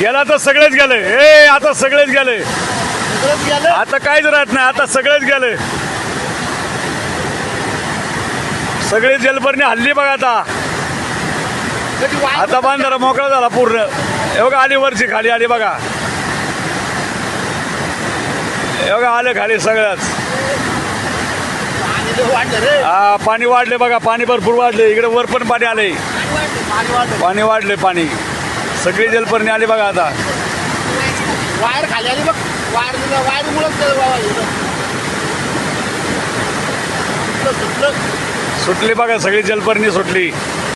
गेला तर सगळेच गेले. ए आता सगळेच गेले. आता काहीच राहत नाही आता सगळेच गेले. सगळे जलपर्णी हल्ली बघा आता. आता बांधारा मोकळा झाला पूर्ण. हे बघा आली वरची खाली आली बघा. हे बघा आले खाली सगळ्याच. हा पाणी वाढले बघा पाणी भरपूर वाढले. इकडे वर पण पाणी आले. पाणी वाढलं पाणी सगळी जलपर्णी आली बघा आता. वायर खाली आली बघ. वायर वायर सुटली बघा सगळी जलपर्णी सुटली.